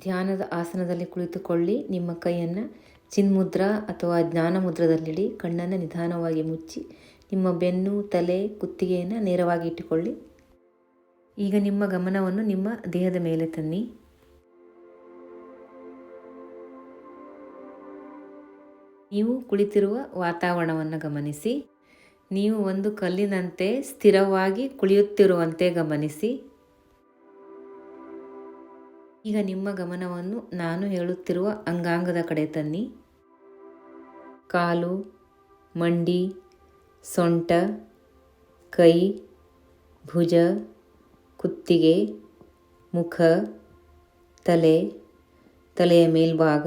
ಧ್ಯಾನದ ಆಸನದಲ್ಲಿ ಕುಳಿತುಕೊಳ್ಳಿ. ನಿಮ್ಮ ಕೈಯನ್ನು ಚಿನ್ಮುದ್ರ ಅಥವಾ ಜ್ಞಾನ ಮುದ್ರದಲ್ಲಿಡಿ ಕಣ್ಣನ್ನು ನಿಧಾನವಾಗಿ ಮುಚ್ಚಿ. ನಿಮ್ಮ ಬೆನ್ನು, ತಲೆ, ಕುತ್ತಿಗೆಯನ್ನು ನೇರವಾಗಿ ಇಟ್ಟುಕೊಳ್ಳಿ. ಈಗ ನಿಮ್ಮ ಗಮನವನ್ನು ನಿಮ್ಮ ದೇಹದ ಮೇಲೆ ತನ್ನಿ. ನೀವು ಕುಳಿತಿರುವ ವಾತಾವರಣವನ್ನು ಗಮನಿಸಿ. ನೀವು ಒಂದು ಕಲ್ಲಿನಂತೆ ಸ್ಥಿರವಾಗಿ ಕುಳಿಯುತ್ತಿರುವಂತೆ ಗಮನಿಸಿ. ಈಗ ನಿಮ್ಮ ಗಮನವನ್ನು ನಾನು ಹೇಳುತ್ತಿರುವ ಅಂಗಾಂಗದ ಕಡೆ ತನ್ನಿ. ಕಾಲು, ಮಂಡಿ, ಸೊಂಟ, ಕೈ, ಭುಜ, ಕುತ್ತಿಗೆ, ಮುಖ, ತಲೆ, ತಲೆಯ ಮೇಲ್ಭಾಗ,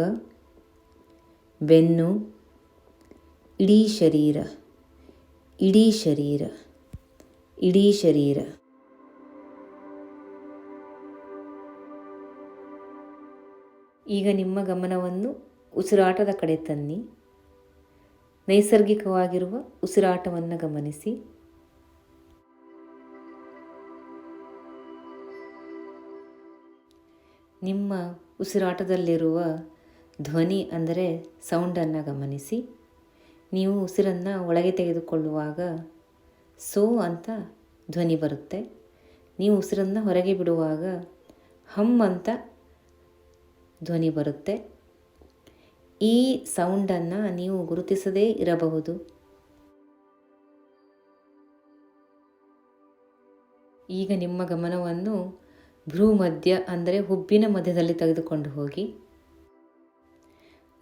ಬೆನ್ನು, ಇಡೀ ಶರೀರ ಇಡೀ ಶರೀರ ಇಡೀ ಶರೀರ. ಈಗ ನಿಮ್ಮ ಗಮನವನ್ನು ಉಸಿರಾಟದ ಕಡೆ ತನ್ನಿ. ನೈಸರ್ಗಿಕವಾಗಿರುವ ಉಸಿರಾಟವನ್ನು ಗಮನಿಸಿ. ನಿಮ್ಮ ಉಸಿರಾಟದಲ್ಲಿರುವ ಧ್ವನಿ ಅಂದರೆ ಸೌಂಡನ್ನು ಗಮನಿಸಿ. ನೀವು ಉಸಿರನ್ನು ಒಳಗೆ ತೆಗೆದುಕೊಳ್ಳುವಾಗ ಸೋ ಅಂತ ಧ್ವನಿ ಬರುತ್ತೆ. ನೀವು ಉಸಿರನ್ನು ಹೊರಗೆ ಬಿಡುವಾಗ ಹಮ್ ಅಂತ ಧ್ವನಿ ಬರುತ್ತೆ. ಈ ಸೌಂಡನ್ನು ನೀವು ಗುರುತಿಸದೇ ಇರಬಹುದು. ಈಗ ನಿಮ್ಮ ಗಮನವನ್ನು ಭ್ರೂ ಮಧ್ಯ ಅಂದರೆ ಹುಬ್ಬಿನ ಮಧ್ಯದಲ್ಲಿ ತೆಗೆದುಕೊಂಡು ಹೋಗಿ.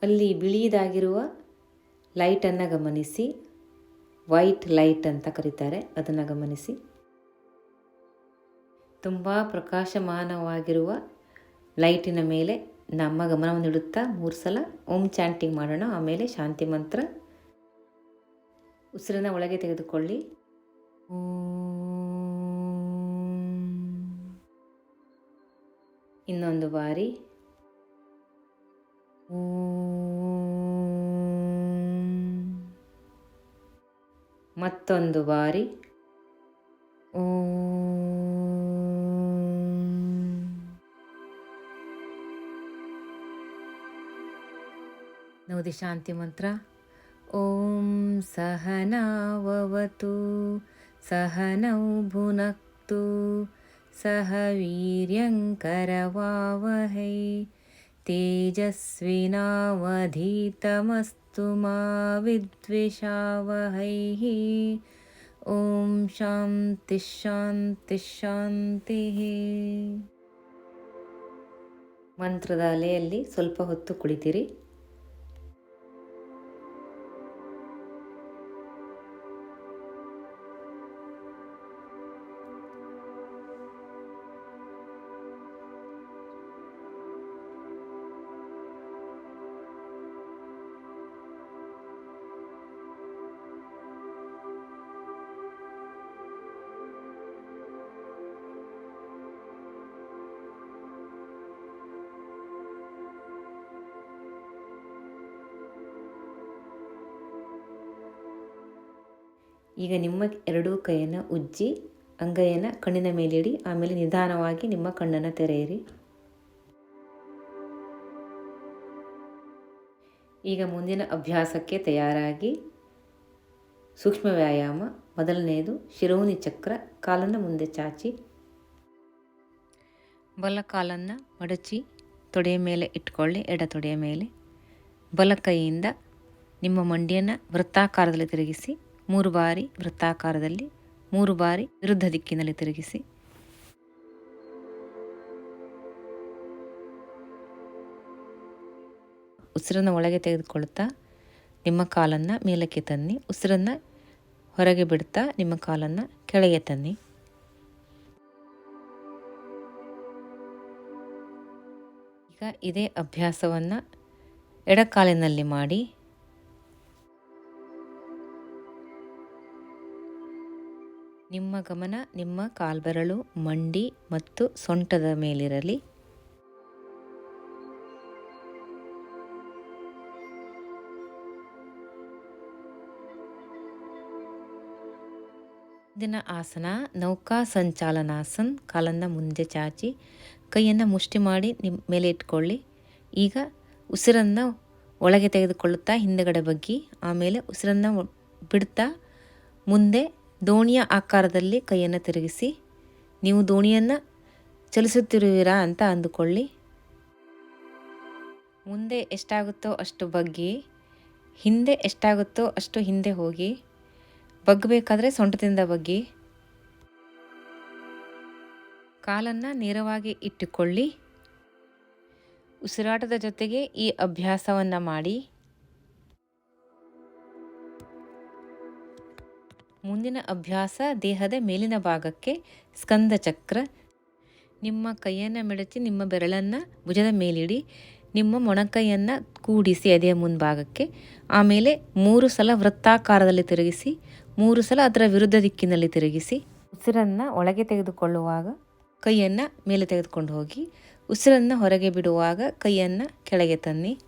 ಅಲ್ಲಿ ಬಿಳಿದಾಗಿರುವ ಲೈಟನ್ನು ಗಮನಿಸಿ. ವೈಟ್ ಲೈಟ್ ಅಂತ ಕರೀತಾರೆ, ಅದನ್ನು ಗಮನಿಸಿ. ತುಂಬ ಪ್ರಕಾಶಮಾನವಾಗಿರುವ ಲೈಟಿನ ಮೇಲೆ ನಮ್ಮ ಗಮನವನ್ನು ಇಡುತ್ತಾ ಮೂರು ಸಲ ಓಂ ಚಾಂಟಿಂಗ್ ಮಾಡೋಣ. ಆಮೇಲೆ ಶಾಂತಿ ಮಂತ್ರ ಉಸಿರನ್ನು ಒಳಗೆ ತೆಗೆದುಕೊಳ್ಳಿ. ಇನ್ನೊಂದು ಬಾರಿ. ಮತ್ತೊಂದು ಬಾರಿ. ಮೋದಿ ಶಾಂತಿ ಮಂತ್ರ. ಓಂ ಸಹನಾವತು ಸಹನೌ ಭುನಕ್ತು, ಸಹ ವೀರ್ಯಂಕರವಾವಹೈ, ತೇಜಸ್ವಿನಾವಧೀತಮಸ್ತು ಮಾ ವಿದ್ವಿಷಾವಹೈ ಓಂ ಶಾಂತಿ ಶಾಂತಿ ಶಾಂತಿ. ಮಂತ್ರದ ಅಲೆಯಲ್ಲಿ ಸ್ವಲ್ಪ ಹೊತ್ತು ಕುಳಿತಿರಿ. ಈಗ ನಿಮ್ಮ ಎರಡೂ ಕೈಯನ್ನು ಉಜ್ಜಿ, ಅಂಗೈಯನ್ನು ಕಣ್ಣಿನ ಮೇಲಿಡಿ, ಆಮೇಲೆ ನಿಧಾನವಾಗಿ ನಿಮ್ಮ ಕಣ್ಣನ್ನು ತೆರೆಯಿರಿ. ಈಗ ಮುಂದಿನ ಅಭ್ಯಾಸಕ್ಕೆ ತಯಾರಾಗಿ ಸೂಕ್ಷ್ಮ ವ್ಯಾಯಾಮ. ಮೊದಲನೆಯದು ಶಿರೋನಿ ಚಕ್ರ, ಕಾಲನ್ನು ಮುಂದೆ ಚಾಚಿ. ಬಲ ಕಾಲನ್ನು ಮಡಚಿ, ತೊಡೆಯ ಮೇಲೆ ಇಟ್ಕೊಳ್ಳಿ, ಎಡ ತೊಡೆಯ ಮೇಲೆ. ಬಲ ಕೈಯಿಂದ ನಿಮ್ಮ ಮಂಡಿಯನ್ನು ವೃತ್ತಾಕಾರದಲ್ಲಿ ತಿರುಗಿಸಿ. ಮೂರು ಬಾರಿ ವೃತ್ತಾಕಾರದಲ್ಲಿ, ಮೂರು ಬಾರಿ ವಿರುದ್ಧ ದಿಕ್ಕಿನಲ್ಲಿ ತಿರುಗಿಸಿ. ಉಸಿರನ್ನು ಒಳಗೆ ತೆಗೆದುಕೊಳ್ಳುತ್ತಾ ನಿಮ್ಮ ಕಾಲನ್ನು ಮೇಲಕ್ಕೆ ತನ್ನಿ, ಉಸಿರನ್ನು ಹೊರಗೆ ಬಿಡ್ತಾ ನಿಮ್ಮ ಕಾಲನ್ನು ಕೆಳಗೆ ತನ್ನಿ. ಈಗ ಇದೇ ಅಭ್ಯಾಸವನ್ನು ಎಡಕಾಲಿನಲ್ಲಿ ಮಾಡಿ ನಿಮ್ಮ ಗಮನ ನಿಮ್ಮ ಕಾಲ್ಬೆರಳು, ಮಂಡಿ ಮತ್ತು ಸೊಂಟದ ಮೇಲಿರಲಿ. ದಿನ ಆಸನ, ನೌಕಾ ಸಂಚಾಲನಾಸನ್, ಕಾಲನ್ನು ಮುಂದೆ ಚಾಚಿ, ಕೈಯನ್ನು ಮುಷ್ಟಿ ಮಾಡಿ ನಿಮ್ಮ ಮೇಲೆ ಇಟ್ಕೊಳ್ಳಿ. ಈಗ ಉಸಿರನ್ನು ಒಳಗೆ ತೆಗೆದುಕೊಳ್ಳುತ್ತಾ ಹಿಂದೆಗಡೆ ಬಗ್ಗಿ, ಆಮೇಲೆ ಉಸಿರನ್ನು ಬಿಡ್ತಾ ಮುಂದೆ ದೋಣಿಯ ಆಕಾರದಲ್ಲಿ ಕೈಯನ್ನು ತಿರುಗಿಸಿ, ನೀವು ದೋಣಿಯನ್ನು ಚಲಿಸುತ್ತಿರುವಿರಾ ಅಂತ ಅಂದುಕೊಳ್ಳಿ. ಮುಂದೆ ಎಷ್ಟಾಗುತ್ತೋ ಅಷ್ಟು ಬಗ್ಗಿ, ಹಿಂದೆ ಎಷ್ಟಾಗುತ್ತೋ ಅಷ್ಟು ಹಿಂದೆ ಹೋಗಿ, ಬಗ್ಗಬೇಕಾದ್ರೆ ಸೊಂಟದಿಂದ ಬಗ್ಗಿ. ಕಾಲನ್ನು ನೇರವಾಗಿ ಇಟ್ಟುಕೊಳ್ಳಿ. ಉಸಿರಾಟದ ಜೊತೆಗೆ ಈ ಅಭ್ಯಾಸವನ್ನು ಮಾಡಿ. ಮುಂದಿನ ಅಭ್ಯಾಸ ದೇಹದ ಮೇಲಿನ ಭಾಗಕ್ಕೆ ಸ್ಕಂದ ಚಕ್ರ. ನಿಮ್ಮ ಕೈಯನ್ನು ಮಿಡಚಿ ನಿಮ್ಮ ಬೆರಳನ್ನು ಭುಜದ ಮೇಲಿಡಿ. ನಿಮ್ಮ ಮೊಣಕೈಯನ್ನು ಕೂಡಿಸಿ ಎದೆಯ ಮುಂಭಾಗಕ್ಕೆ. ಆಮೇಲೆ ಮೂರು ಸಲ ವೃತ್ತಾಕಾರದಲ್ಲಿ ತಿರುಗಿಸಿ, ಮೂರು ಸಲ ಅದರ ವಿರುದ್ಧ ದಿಕ್ಕಿನಲ್ಲಿ ತಿರುಗಿಸಿ. ಉಸಿರನ್ನು ಒಳಗೆ ತೆಗೆದುಕೊಳ್ಳುವಾಗ ಕೈಯನ್ನು ಮೇಲೆ ತೆಗೆದುಕೊಂಡು ಹೋಗಿ, ಉಸಿರನ್ನು ಹೊರಗೆ ಬಿಡುವಾಗ ಕೈಯನ್ನು ಕೆಳಗೆ ತನ್ನಿ.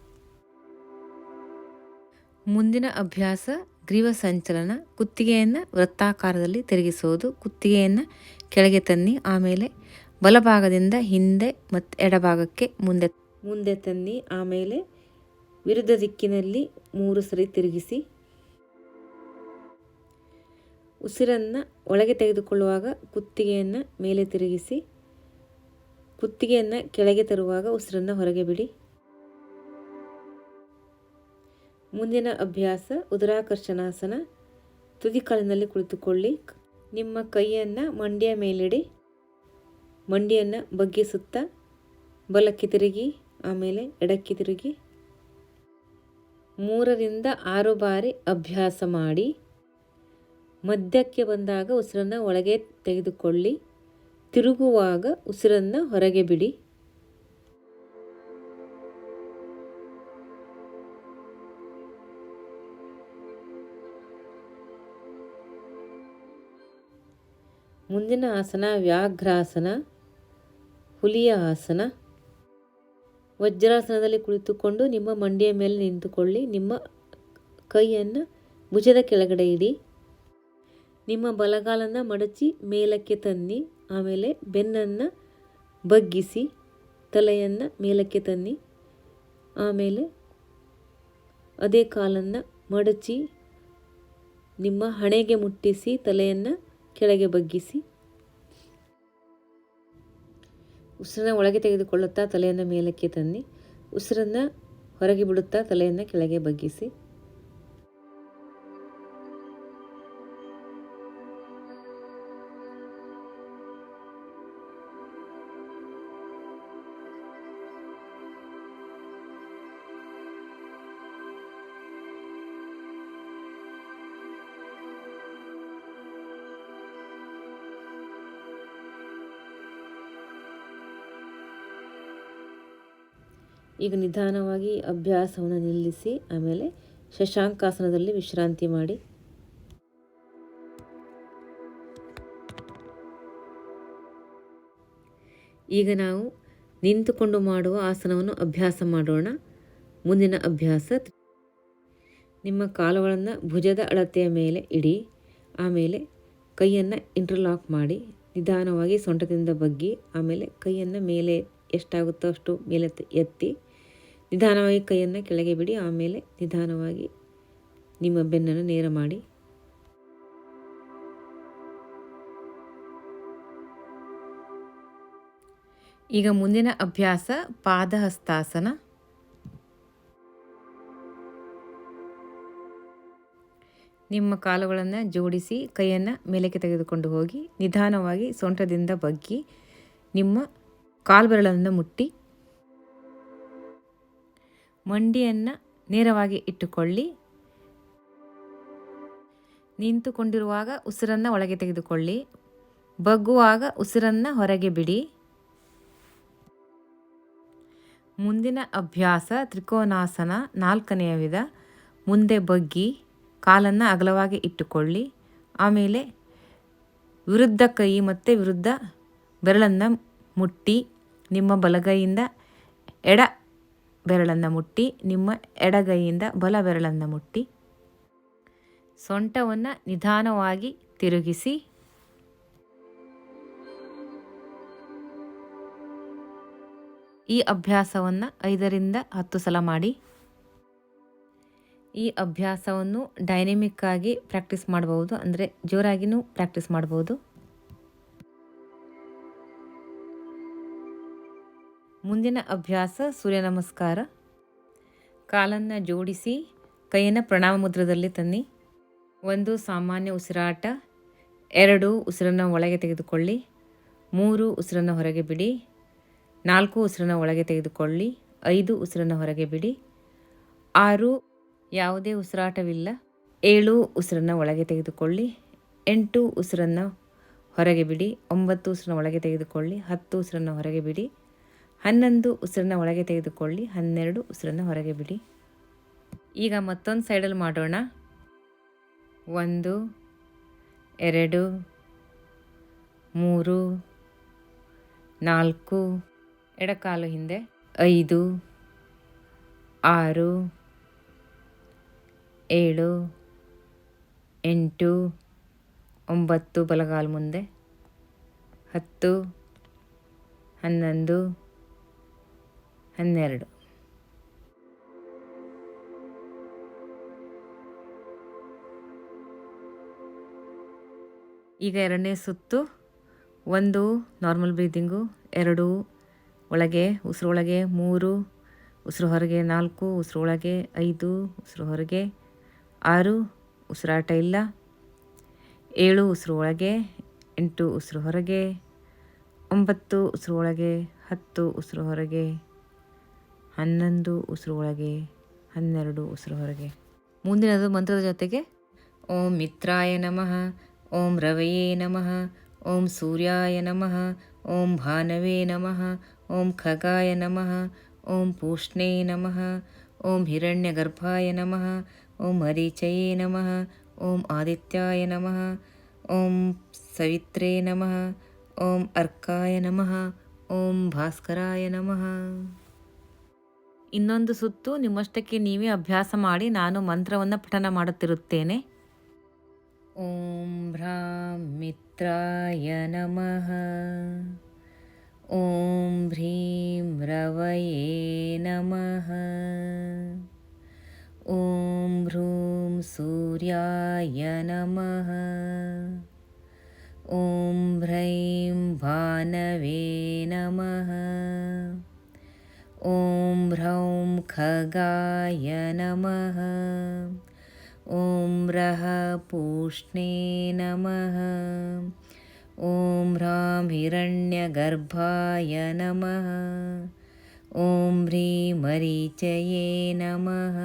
ಮುಂದಿನ ಅಭ್ಯಾಸ ಗ್ರೀವ ಸಂಚಲನ ಕುತ್ತಿಗೆಯನ್ನು ವೃತ್ತಾಕಾರದಲ್ಲಿ ತಿರುಗಿಸುವುದು, ಕುತ್ತಿಗೆಯನ್ನು ಕೆಳಗೆ ತನ್ನಿ, ಆಮೇಲೆ ಬಲಭಾಗದಿಂದ ಹಿಂದೆ ಮತ್ತು ಎಡಭಾಗಕ್ಕೆ ಮುಂದೆ ಮುಂದೆ ತನ್ನಿ, ಆಮೇಲೆ ವಿರುದ್ಧ ದಿಕ್ಕಿನಲ್ಲಿ ಮೂರು ಸರಿ ತಿರುಗಿಸಿ ಉಸಿರನ್ನು ಒಳಗೆ ತೆಗೆದುಕೊಳ್ಳುವಾಗ ಕುತ್ತಿಗೆಯನ್ನು ಮೇಲೆ ತಿರುಗಿಸಿ ಕುತ್ತಿಗೆಯನ್ನು ಕೆಳಗೆ ತರುವಾಗ ಉಸಿರನ್ನು ಹೊರಗೆ ಬಿಡಿ. ಮುಂದಿನ ಅಭ್ಯಾಸ ಉದರಾಕರ್ಷಣಾಸನ. ತುದಿಕಾಲಿನಲ್ಲಿ ಕುಳಿತುಕೊಳ್ಳಿ. ನಿಮ್ಮ ಕೈಯನ್ನು ಮಂಡಿಯ ಮೇಲಿಡಿ. ಮಂಡಿಯನ್ನು ಬಗ್ಗಿಸುತ್ತಾ ಬಲಕ್ಕೆ ತಿರುಗಿ, ಆಮೇಲೆ ಎಡಕ್ಕೆ ತಿರುಗಿ. ಮೂರರಿಂದ ಆರು ಬಾರಿ ಅಭ್ಯಾಸ ಮಾಡಿ. ಮಧ್ಯಕ್ಕೆ ಬಂದಾಗ ಉಸಿರನ್ನು ಒಳಗೆ ತೆಗೆದುಕೊಳ್ಳಿ. ತಿರುಗುವಾಗ ಉಸಿರನ್ನು ಹೊರಗೆ ಬಿಡಿ. ಮುಂದಿನ ಆಸನ ವ್ಯಾಘ್ರಾಸನ, ಹುಲಿಯ ಆಸನ. ವಜ್ರಾಸನದಲ್ಲಿ ಕುಳಿತುಕೊಂಡು ನಿಮ್ಮ ಮಂಡಿಯ ಮೇಲೆ ನಿಂತುಕೊಳ್ಳಿ. ನಿಮ್ಮ ಕೈಯನ್ನು ಭುಜದ ಕೆಳಗಡೆ ಇಡಿ. ನಿಮ್ಮ ಬಲಗಾಲನ್ನು ಮಡಚಿ ಮೇಲಕ್ಕೆ ತನ್ನಿ. ಆಮೇಲೆ ಬೆನ್ನನ್ನು ಬಗ್ಗಿಸಿ ತಲೆಯನ್ನು ಮೇಲಕ್ಕೆ ತನ್ನಿ. ಆಮೇಲೆ ಅದೇ ಕಾಲನ್ನು ಮಡಚಿ ನಿಮ್ಮ ಹಣೆಗೆ ಮುಟ್ಟಿಸಿ ತಲೆಯನ್ನು ಕೆಳಗೆ ಬಗ್ಗಿಸಿ ಉಸಿರನ್ನು ಒಳಗೆ ತೆಗೆದುಕೊಳ್ಳುತ್ತಾ ತಲೆಯನ್ನು ಮೇಲಕ್ಕೆ ತನ್ನಿ. ಉಸಿರನ್ನು ಹೊರಗೆ ಬಿಡುತ್ತಾ ತಲೆಯನ್ನು ಕೆಳಗೆ ಬಗ್ಗಿಸಿ. ಈಗ ನಿಧಾನವಾಗಿ ಅಭ್ಯಾಸವನ್ನು ನಿಲ್ಲಿಸಿ, ಆಮೇಲೆ ಶಶಾಂಕಾಸನದಲ್ಲಿ ವಿಶ್ರಾಂತಿ ಮಾಡಿ. ಈಗ ನಾವು ನಿಂತುಕೊಂಡು ಮಾಡುವ ಆಸನವನ್ನು ಅಭ್ಯಾಸ ಮಾಡೋಣ. ಮುಂದಿನ ಅಭ್ಯಾಸ ನಿಮ್ಮ ಕಾಲುಗಳನ್ನು ಭುಜದ ಅಳತೆಯ ಮೇಲೆ ಇಡಿ, ಆಮೇಲೆ ಕೈಯನ್ನು ಇಂಟರ್ಲಾಕ್ ಮಾಡಿ, ನಿಧಾನವಾಗಿ ಸೊಂಟದಿಂದ ಬಗ್ಗಿ, ಆಮೇಲೆ ಕೈಯನ್ನು ಮೇಲೆ ಎಷ್ಟಾಗುತ್ತೋ ಅಷ್ಟು ಮೇಲೆ ಎತ್ತಿ ನಿಧಾನವಾಗಿ ಕೈಯನ್ನು ಕೆಳಗೆ ಬಿಡಿ, ಆಮೇಲೆ ನಿಧಾನವಾಗಿ ನಿಮ್ಮ ಬೆನ್ನನ್ನು ನೇರ ಮಾಡಿ. ಈಗ ಮುಂದಿನ ಅಭ್ಯಾಸ ಪಾದಹಸ್ತಾಸನ. ನಿಮ್ಮ ಕಾಲುಗಳನ್ನು ಜೋಡಿಸಿ ಕೈಯನ್ನು ಮೇಲಕ್ಕೆ ತೆಗೆದುಕೊಂಡು ಹೋಗಿ, ನಿಧಾನವಾಗಿ ಸೊಂಟದಿಂದ ಬಗ್ಗಿ, ನಿಮ್ಮ ಕಾಲ್ಬೆರಳನ್ನು ಮುಟ್ಟಿ ಮಂಡಿಯನ್ನು ನೇರವಾಗಿ ಇಟ್ಟುಕೊಳ್ಳಿ. ನಿಂತುಕೊಂಡಿರುವಾಗ ಉಸಿರನ್ನು ಒಳಗೆ ತೆಗೆದುಕೊಳ್ಳಿ. ಬಗ್ಗುವಾಗ ಉಸಿರನ್ನು ಹೊರಗೆ ಬಿಡಿ. ಮುಂದಿನ ಅಭ್ಯಾಸ ತ್ರಿಕೋನಾಸನ ನಾಲ್ಕನೆಯ ವಿಧ. ಮುಂದೆ ಬಗ್ಗಿ, ಕಾಲನ್ನು ಅಗಲವಾಗಿ ಇಟ್ಟುಕೊಳ್ಳಿ. ಆಮೇಲೆ ವಿರುದ್ಧ ಕೈ ಮತ್ತು ವಿರುದ್ಧ ಬೆರಳನ್ನು ಮುಟ್ಟಿ, ನಿಮ್ಮ ಬಲಗೈಯಿಂದ ಎಡ ಬೆರಳನ್ನು ಮುಟ್ಟಿ, ನಿಮ್ಮ ಎಡಗೈಯಿಂದ ಬಲ ಬೆರಳನ್ನು ಮುಟ್ಟಿ. ಸೊಂಟವನ್ನು ನಿಧಾನವಾಗಿ ತಿರುಗಿಸಿ. ಈ ಅಭ್ಯಾಸವನ್ನು ಐದರಿಂದ ಹತ್ತು ಸಲ ಮಾಡಿ. ಈ ಅಭ್ಯಾಸವನ್ನು ಡೈನಮಿಕ್ ಆಗಿ ಪ್ರಾಕ್ಟೀಸ್ ಮಾಡಬಹುದು ಅಂದರೆ ಜೋರಾಗಿಯೂ ಪ್ರಾಕ್ಟೀಸ್ ಮಾಡಬಹುದು ಮುಂದಿನ ಅಭ್ಯಾಸ ಸೂರ್ಯ ನಮಸ್ಕಾರ. ಕಾಲನ್ನು ಜೋಡಿಸಿ, ಕೈಯನ್ನು ಪ್ರಣಾಮ ಮುದ್ರದಲ್ಲಿ ತನ್ನಿ. ಒಂದು ಸಾಮಾನ್ಯ ಉಸಿರಾಟ, ಎರಡು ಉಸಿರನ್ನು ಒಳಗೆ ತೆಗೆದುಕೊಳ್ಳಿ, ಮೂರು ಉಸಿರನ್ನು ಹೊರಗೆ ಬಿಡಿ, ನಾಲ್ಕು ಉಸಿರನ್ನು ಒಳಗೆ ತೆಗೆದುಕೊಳ್ಳಿ, ಐದು ಉಸಿರನ್ನು ಹೊರಗೆ ಬಿಡಿ, ಆರು ಯಾವುದೇ ಉಸಿರಾಟವಿಲ್ಲ, ಏಳು ಉಸಿರನ್ನು ಒಳಗೆ ತೆಗೆದುಕೊಳ್ಳಿ, ಎಂಟು ಉಸಿರನ್ನು ಹೊರಗೆ ಬಿಡಿ, ಒಂಬತ್ತು ಉಸಿರನ್ನು ಒಳಗೆ ತೆಗೆದುಕೊಳ್ಳಿ, ಹತ್ತು ಉಸಿರನ್ನು ಹೊರಗೆ ಬಿಡಿ. ಹನ್ನೊಂದು ಉಸಿರನ್ನು ಒಳಗೆ ತೆಗೆದುಕೊಳ್ಳಿ, ಹನ್ನೆರಡು ಉಸಿರನ್ನು ಹೊರಗೆ ಬಿಡಿ. ಈಗ ಮತ್ತೊಂದು ಸೈಡಲ್ಲಿ ಮಾಡೋಣ. ಒಂದು, ಎರಡು, ಮೂರು, ನಾಲ್ಕು, ಎಡಕಾಲು ಹಿಂದೆ ಐದು, ಆರು, ಏಳು, ಎಂಟು, ಒಂಬತ್ತು ಬಲಗಾಲು ಮುಂದೆ, ಹತ್ತು, ಹನ್ನೊಂದು ಹನ್ನೆರಡು. ಈಗ ಎರಡನೇ ಸುತ್ತು. ಒಂದು ನಾರ್ಮಲ್ ಬ್ರೀದಿಂಗು ಎರಡು, ಒಳಗೆ, ಉಸಿರು ಒಳಗೆ, ಮೂರು, ಉಸಿರು ಹೊರಗೆ, ನಾಲ್ಕು, ಉಸಿರು ಒಳಗೆ, ಐದು, ಉಸಿರು ಹೊರಗೆ, ಆರು ಉಸಿರಾಟ ಇಲ್ಲ. ಏಳು, ಉಸಿರು ಒಳಗೆ, ಎಂಟು, ಉಸಿರು ಹೊರಗೆ, ಒಂಬತ್ತು, ಉಸಿರು ಒಳಗೆ, ಹತ್ತು, ಉಸಿರು ಹೊರಗೆ ಹನ್ನೊಂದು ಉಸಿರು ಒಳಗೆ ಹನ್ನೆರಡು ಉಸಿರು ಹೊರಗೆ ಮುಂದಿನದು ಮಂತ್ರದ ಜೊತೆಗೆ ಓಂ ಮಿತ್ರಾಯ ನಮಃ ಓಂ ರವಯೇ ನಮಃ ಓಂ ಸೂರ್ಯಾಯ ನಮಃ ಓಂ ಭಾನವೇ ನಮಃ ಓಂ ಖಗಾಯ ನಮಃ ಓಂ ಪೂಷ್ಣೇ ನಮಃ ಓಂ ಹಿರಣ್ಯಗರ್ಭಾಯ ನಮಃ ಓಂ ಹರಿಚಯೇ ನಮಃ ಓಂ ಆದಿತ್ಯಾಯ ನಮಃ ಓಂ ಸವಿತ್ರೇ ನಮಃ ಓಂ ಅರ್ಕಾಯ ನಮಃ ಓಂ ಭಾಸ್ಕರಾಯ ನಮಃ ಇನ್ನೊಂದು ಸುತ್ತು ನಿಮ್ಮಷ್ಟಕ್ಕೆ ನೀವೇ ಅಭ್ಯಾಸ ಮಾಡಿ ನಾನು ಮಂತ್ರವನ್ನು ಪಠನ ಮಾಡುತ್ತಿರುತ್ತೇನೆ. ಓಂ ಭ್ರಾಂ ಮಿತ್ರಾಯ ನಮಃ. ಓಂ ಭ್ರೀಂ ರವಯೇ ನಮಃ. ಓಂ ಭ್ರೂಂ ಸೂರ್ಯಾಯ ನಮಃ. ಓಂ ಭ್ರೈಂ ಭಾನವೇ ನಮಃ. ॐ ह्रौं खगाय नमः। ॐ रः पूष्णे नमः। ॐ ह्रां हिरण्यगर्भाय नमः। ॐ ह्रीमरीचये नमः।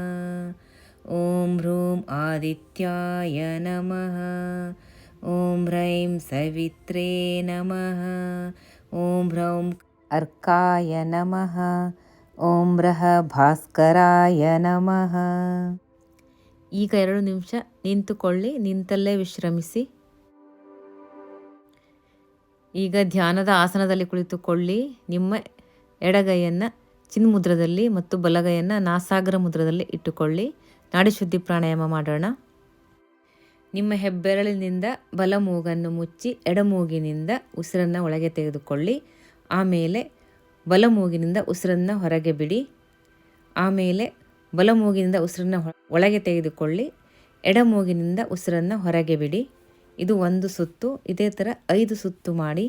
ॐ ह्रूं आदित्याय नमः। ॐ ह्रैं सवित्रे नमः। ॐ ह्रौं अर्काय नमः ಓಂ ರಹ ಭಾಸ್ಕರಾಯ ನಮಃ. ಈಗ ಎರಡು ನಿಮಿಷ ನಿಂತುಕೊಳ್ಳಿ, ನಿಂತಲ್ಲೇ ವಿಶ್ರಮಿಸಿ. ಈಗ ಧ್ಯಾನದ ಆಸನದಲ್ಲಿ ಕುಳಿತುಕೊಳ್ಳಿ. ನಿಮ್ಮ ಎಡಗೈಯನ್ನು ಚಿನ್ಮುದ್ರದಲ್ಲಿ ಮತ್ತು ಬಲಗೈಯನ್ನು ನಾಸಾಗರ ಮುದ್ರದಲ್ಲಿ ಇಟ್ಟುಕೊಳ್ಳಿ. ನಾಡಿ ಶುದ್ಧಿ ಪ್ರಾಣಾಯಾಮ ಮಾಡೋಣ. ನಿಮ್ಮ ಹೆಬ್ಬೆರಳಿನಿಂದ ಬಲ ಮೂಗನ್ನು ಮುಚ್ಚಿ ಎಡಮೂಗಿನಿಂದ ಉಸಿರನ್ನು ಒಳಗೆ ತೆಗೆದುಕೊಳ್ಳಿ. ಆಮೇಲೆ ಬಲಮೂಗಿನಿಂದ ಉಸಿರನ್ನು ಹೊರಗೆ ಬಿಡಿ. ಆಮೇಲೆ ಬಲಮೂಗಿನಿಂದ ಉಸಿರನ್ನು ಒಳಗೆ ತೆಗೆದುಕೊಳ್ಳಿ. ಎಡಮೂಗಿನಿಂದ ಉಸಿರನ್ನು ಹೊರಗೆ ಬಿಡಿ. ಇದು ಒಂದು ಸುತ್ತು, ಇದೇ ಥರ ಐದು ಸುತ್ತು ಮಾಡಿ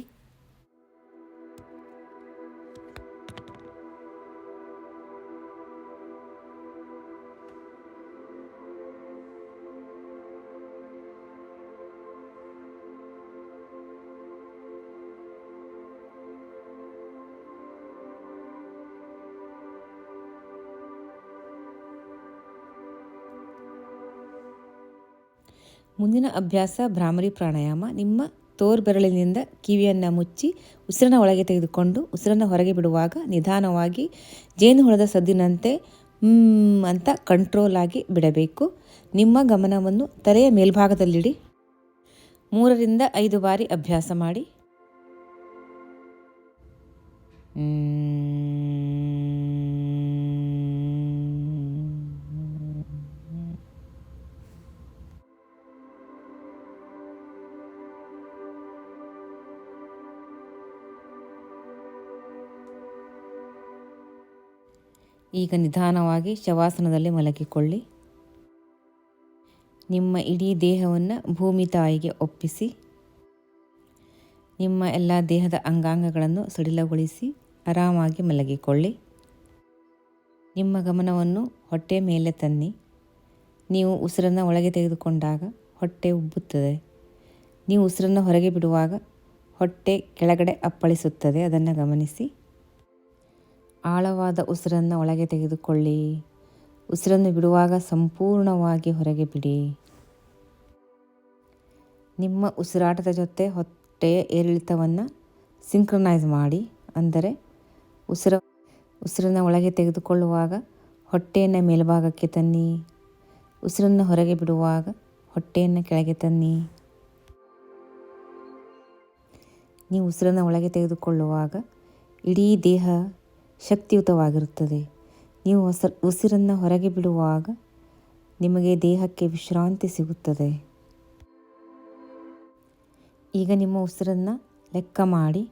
ಮುಂದಿನ ಅಭ್ಯಾಸ ಭ್ರಾಮರಿ ಪ್ರಾಣಾಯಾಮ. ನಿಮ್ಮ ತೋರ್ ಬೆರಳಿನಿಂದ ಕಿವಿಯನ್ನು ಮುಚ್ಚಿ ಉಸಿರನ್ನು ಒಳಗೆ ತೆಗೆದುಕೊಂಡು ಉಸಿರನ್ನು ಹೊರಗೆ ಬಿಡುವಾಗ ನಿಧಾನವಾಗಿ ಜೇನುಹುಳದ ಸದ್ದಿನಂತೆ ಅಂತ ಕಂಟ್ರೋಲ್ ಆಗಿ ಬಿಡಬೇಕು. ನಿಮ್ಮ ಗಮನವನ್ನು ತಲೆಯ ಮೇಲ್ಭಾಗದಲ್ಲಿಡಿ. ಮೂರರಿಂದ ಐದು ಬಾರಿ ಅಭ್ಯಾಸ ಮಾಡಿ. ಈಗ ನಿಧಾನವಾಗಿ ಶವಾಸನದಲ್ಲಿ ಮಲಗಿಕೊಳ್ಳಿ. ನಿಮ್ಮ ಇಡೀ ದೇಹವನ್ನು ಭೂಮಿ ತಾಯಿಗೆ ಒಪ್ಪಿಸಿ. ನಿಮ್ಮ ಎಲ್ಲ ದೇಹದ ಅಂಗಾಂಗಗಳನ್ನು ಸಡಿಲಗೊಳಿಸಿ ಆರಾಮಾಗಿ ಮಲಗಿಕೊಳ್ಳಿ. ನಿಮ್ಮ ಗಮನವನ್ನು ಹೊಟ್ಟೆ ಮೇಲೆ ತನ್ನಿ. ನೀವು ಉಸಿರನ್ನು ಒಳಗೆ ತೆಗೆದುಕೊಂಡಾಗ ಹೊಟ್ಟೆ ಉಬ್ಬುತ್ತದೆ. ನೀವು ಉಸಿರನ್ನು ಹೊರಗೆ ಬಿಡುವಾಗ ಹೊಟ್ಟೆ ಕೆಳಗಡೆ ಅಪ್ಪಳಿಸುತ್ತದೆ. ಅದನ್ನು ಗಮನಿಸಿ. ಆಳವಾದ ಉಸಿರನ್ನು ಒಳಗೆ ತೆಗೆದುಕೊಳ್ಳಿ. ಉಸಿರನ್ನು ಬಿಡುವಾಗ ಸಂಪೂರ್ಣವಾಗಿ ಹೊರಗೆ ಬಿಡಿ. ನಿಮ್ಮ ಉಸಿರಾಟದ ಜೊತೆ ಹೊಟ್ಟೆಯ ಏರಿಳಿತವನ್ನು ಸಿಂಕ್ರನೈಸ್ ಮಾಡಿ. ಅಂದರೆ ಉಸಿರ, ಉಸಿರನ್ನು ಒಳಗೆ ತೆಗೆದುಕೊಳ್ಳುವಾಗ ಹೊಟ್ಟೆಯನ್ನು ಮೇಲ್ಭಾಗಕ್ಕೆ ತನ್ನಿ. ಉಸಿರನ್ನು ಹೊರಗೆ ಬಿಡುವಾಗ ಹೊಟ್ಟೆಯನ್ನು ಕೆಳಗೆ ತನ್ನಿ. ನೀವು ಉಸಿರನ್ನು ಒಳಗೆ ತೆಗೆದುಕೊಳ್ಳುವಾಗ ಇಡೀ ದೇಹ ಶಕ್ತಿಯುತವಾಗಿರುತ್ತದೆ. ನೀವು ಹೊಸ, ಉಸಿರನ್ನು ಹೊರಗೆ ಬಿಡುವಾಗ ನಿಮಗೆ ದೇಹಕ್ಕೆ ವಿಶ್ರಾಂತಿ ಸಿಗುತ್ತದೆ. ಈಗ ನಿಮ್ಮ ಉಸಿರನ್ನು ಲೆಕ್ಕ ಮಾಡಿ.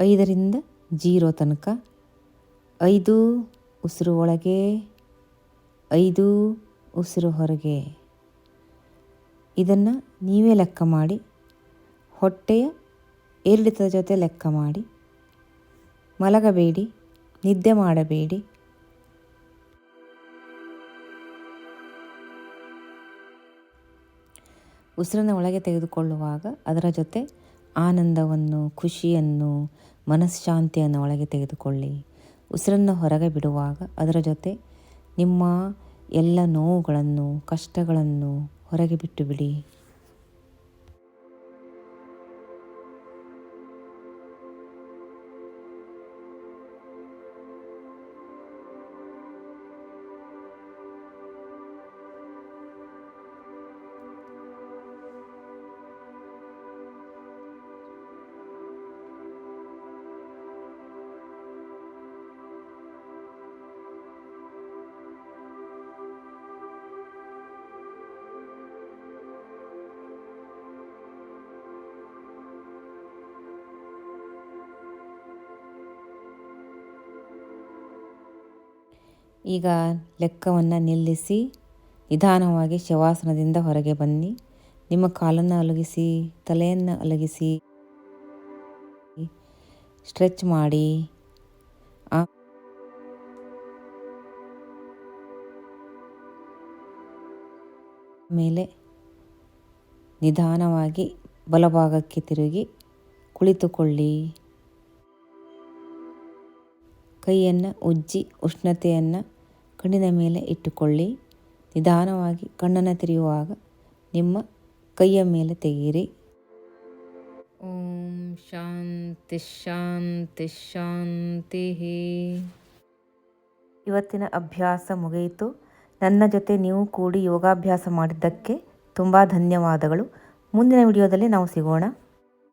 ಐದರಿಂದ ಜೀರೋ ತನಕ. ಐದು ಉಸಿರು ಒಳಗೆ, ಐದು ಉಸಿರು ಹೊರಗೆ. ಇದನ್ನು ನೀವೇ ಲೆಕ್ಕ ಮಾಡಿ. ಹೊಟ್ಟೆಯ ಏರಿಳಿತದ ಜೊತೆ ಲೆಕ್ಕ ಮಾಡಿ. ಮಲಗಬೇಡಿ. ನಿದ್ದೆ ಮಾಡಬೇಡಿ. ಉಸಿರನ್ನು ಒಳಗೆ ತೆಗೆದುಕೊಳ್ಳುವಾಗ ಅದರ ಜೊತೆ ಆನಂದವನ್ನು, ಖುಷಿಯನ್ನು, ಮನಃಶಾಂತಿಯನ್ನು ಒಳಗೆ ತೆಗೆದುಕೊಳ್ಳಿ. ಉಸಿರನ್ನು ಹೊರಗೆ ಬಿಡುವಾಗ ಅದರ ಜೊತೆ ನಿಮ್ಮ ಎಲ್ಲ ನೋವುಗಳನ್ನು, ಕಷ್ಟಗಳನ್ನು ಹೊರಗೆ ಬಿಟ್ಟು ಬಿಡಿ. ಈಗ ಲೆಕ್ಕವನ್ನು ನಿಲ್ಲಿಸಿ, ನಿಧಾನವಾಗಿ ಶವಾಸನದಿಂದ ಹೊರಗೆ ಬನ್ನಿ. ನಿಮ್ಮ ಕಾಲನ್ನು ಅಲಗಿಸಿ, ತಲೆಯನ್ನು ಅಲಗಿಸಿ, ಸ್ಟ್ರೆಚ್ ಮಾಡಿ. ಮೇಲೆ ನಿಧಾನವಾಗಿ ಬಲಭಾಗಕ್ಕೆ ತಿರುಗಿ ಕುಳಿತುಕೊಳ್ಳಿ. ಕೈಯನ್ನು ಉಜ್ಜಿ ಉಷ್ಣತೆಯನ್ನು ಕಣ್ಣಿನ ಮೇಲೆ ಇಟ್ಟುಕೊಳ್ಳಿ. ನಿಧಾನವಾಗಿ ಕಣ್ಣನ್ನು ತೆರೆಯುವಾಗ ನಿಮ್ಮ ಕೈಯ ಮೇಲೆ ತೆಗೆಯಿರಿ. ಓಂ ಶಾಂತಿ ಶಾಂತಿ ಶಾಂತಿ. ಇವತ್ತಿನ ಅಭ್ಯಾಸ ಮುಗಿಯಿತು ನನ್ನ ಜೊತೆ ನೀವು ಕೂಡಿ ಯೋಗಾಭ್ಯಾಸ ಮಾಡಿದ್ದಕ್ಕೆ ತುಂಬ ಧನ್ಯವಾದಗಳು. ಮುಂದಿನ ವಿಡಿಯೋದಲ್ಲಿ ನಾವು ಸಿಗೋಣ.